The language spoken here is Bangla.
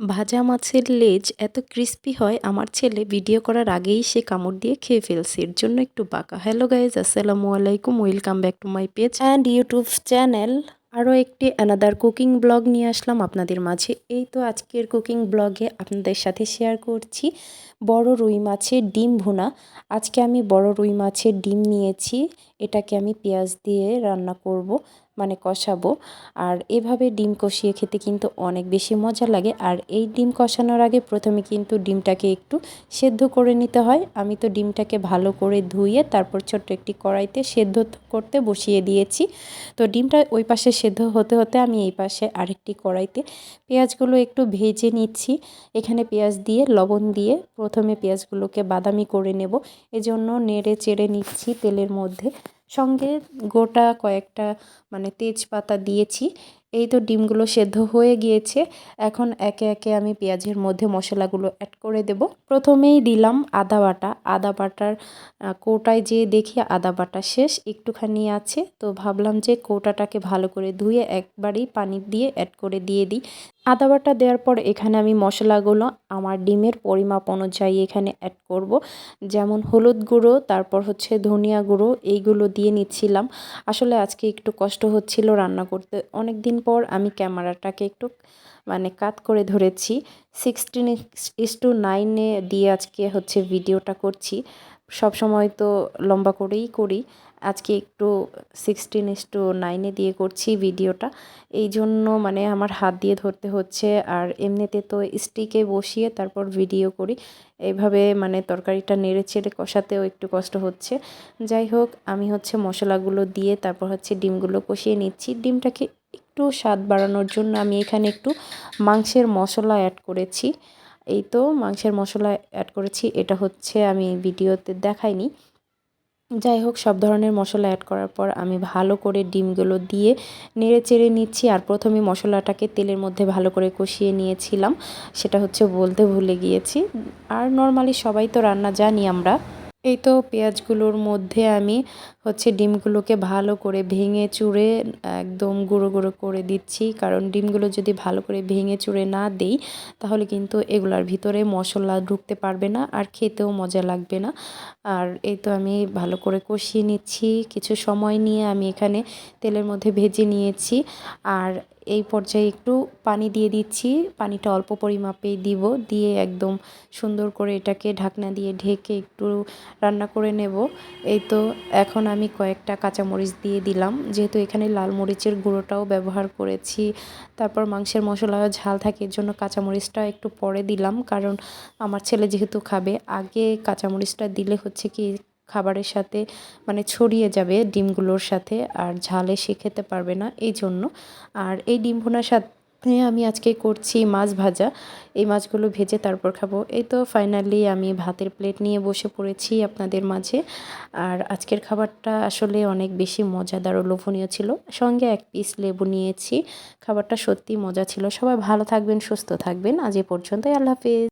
ভাজা মাছের লেজ এত ক্রিস্পি হয়, আমার ছেলে ভিডিও করার আগেই সে কামড় দিয়ে খেয়ে ফেলছে। এর জন্য একটু বাঁকা। হ্যালো গাইজ আসসালামু আলাইকুম welcome back to my page and YouTube channel আরও একটি অ্যানাদার কুকিং ব্লগ নিয়ে আসলাম আপনাদের মাঝে। এই তো আজকের কুকিং ব্লগে আপনাদের সাথে শেয়ার করছি বড় রুই মাছের ডিম ভুনা। আজকে আমি বড় রুই মাছের ডিম নিয়েছি। এটাকে আমি পেঁয়াজ দিয়ে রান্না করব মানে কষাবো। আর এভাবে ডিম কষিয়ে খেতে কিন্তু অনেক বেশি মজা লাগে। আর এই ডিম কষানোর আগে প্রথমে কিন্তু ডিমটাকে একটু সেদ্ধ করে নিতে হয়। আমি তো ডিমটাকে ভালো করে ধুয়ে তারপর ছোট্ট একটি কড়াইতে সেদ্ধ করতে বসিয়ে দিয়েছি। তো ডিমটা ওই পাশে সেদ্ধ হতে হতে আমি এই পাশে আরেকটি কড়াইতে পেঁয়াজগুলো একটু ভেজে নিচ্ছি। এখানে পেঁয়াজ দিয়ে, লবণ দিয়ে প্রথমে পেঁয়াজগুলোকে বাদামি করে নেব। এজন্য নেড়ে চেড়ে নিচ্ছি তেলের মধ্যে। সঙ্গে গোটা কয়েকটা মানে তেজপাতা দিয়েছি এই তো ডিমগুলো সেদ্ধ হয়ে গিয়েছে। এখন একে একে আমি পেঁয়াজের মধ্যে মশলাগুলো অ্যাড করে দেব। প্রথমেই দিলাম আদা বাটা। আদা বাটার কৌটায় যেয়ে দেখি আদা বাটা শেষ, একটুখানি আছে। তো ভাবলাম যে কৌটাটাকে ভালো করে ধুয়ে একবারেই পানি দিয়ে অ্যাড করে দিয়ে দিই। আদা বাটা দেওয়ার পর এখানে আমি মশলাগুলো আমার ডিমের পরিমাপ অনুযায়ী এখানে অ্যাড করব। যেমন হলুদ গুঁড়ো, তারপর হচ্ছে ধনিয়া গুঁড়ো, এইগুলো দিয়ে নিচ্ছিলাম। আসলে আজকে একটু কষ্ট হচ্ছিল রান্না করতে। অনেক দিন পর আমি ক্যামেরাটাকে একটু মানে কাত করে ধরেছি। সিক্সটিন ইস টু নাইনে দিয়ে আজকে হচ্ছে ভিডিওটা করছি। সব সময় তো লম্বা করেই করি। আজকে একটু সিক্সটিন ইস টু নাইনে দিয়ে করছি ভিডিওটা। এই জন্য মানে আমার হাত দিয়ে ধরতে হচ্ছে আর এমনিতে তো স্টিকে বসিয়ে তারপর ভিডিও করি। এইভাবে মানে তরকারিটা নেড়ে চেড়ে কষাতেও একটু কষ্ট হচ্ছে। যাই হোক, আমি হচ্ছে মশলাগুলো দিয়ে তারপর হচ্ছে ডিমগুলো কষিয়ে নিচ্ছি। ডিমটাকে একটু স্বাদ বাড়ানোর জন্য আমি এখানে একটু মাংসের মশলা অ্যাড করেছি। এই তো মাংসের মশলা অ্যাড করেছি। এটা হচ্ছে আমি ভিডিওতে দেখাইনি। যাই হোক, সব ধরনের মশলা অ্যাড করার পর আমি ভালো করে ডিমগুলো দিয়ে নেড়ে চেড়ে নিচ্ছি আর প্রথমে মশলাটাকে তেলের মধ্যে ভালো করে কষিয়ে নিয়েছিলাম। সেটা হচ্ছে বলতে ভুলে গিয়েছি। আর নর্মালি সবাই তো রান্না জানি আমরা। এই তো পেঁয়াজগুলোর মধ্যে আমি হচ্ছে ডিমগুলোকে ভালো করে ভেঙে চুড়ে, একদম গুঁড়ো গুঁড়ো করে দিচ্ছি। কারণ ডিমগুলো যদি ভালো করে ভেঙে চুড়ে না দিই, তাহলে কিন্তু এগুলার ভিতরে মশলা ঢুকতে পারবে না আর খেতেও মজা লাগবে না। আর এই তো আমি ভালো করে কষিয়ে নিচ্ছি। কিছু সময় নিয়ে আমি এখানে তেলের মধ্যে ভেজে নিয়েছি। আর এই পর্যায়ে একটু পানি দিয়ে দিচ্ছি। পানিটা অল্প পরিমাপেই দিব, দিয়ে একদম সুন্দর করে এটাকে ঢাকনা দিয়ে ঢেকে একটু রান্না করে নেব। এই তো এখন আমি কয়েকটা কাঁচামরিচ দিয়ে দিলাম। যেহেতু এখানে লাল মরিচের গুঁড়োটাও ব্যবহার করেছি, তারপর মাংসের মশলা ঝাল থাকে, এর জন্য কাঁচামরিচটা একটু পরে দিলাম। কারণ আমার ছেলে যেহেতু খাবে, আগে কাঁচামরিচটা দিলে হচ্ছে কি খাবারের সাথে মানে ছড়িয়ে যাবে ডিমগুলোর সাথে আর ঝালে সে খেতে পারবে না, এই জন্য। আর এই ডিম ভুনার সাথে আমি আজকে করছি মাছ ভাজা। এই মাছগুলো ভেজে তারপর খাব। এই তো ফাইনালি আমি ভাতের প্লেট নিয়ে বসে পড়েছি আপনাদের মাঝে। আর আজকের খাবারটা আসলে অনেক বেশি মজাদার ও লোভনীয় ছিল। সঙ্গে এক পিস লেবু নিয়েছি। খাবারটা সত্যি মজা ছিল। সবাই ভালো থাকবেন, সুস্থ থাকবেন। আজ এ পর্যন্তই। আল্লাহ হাফিজ।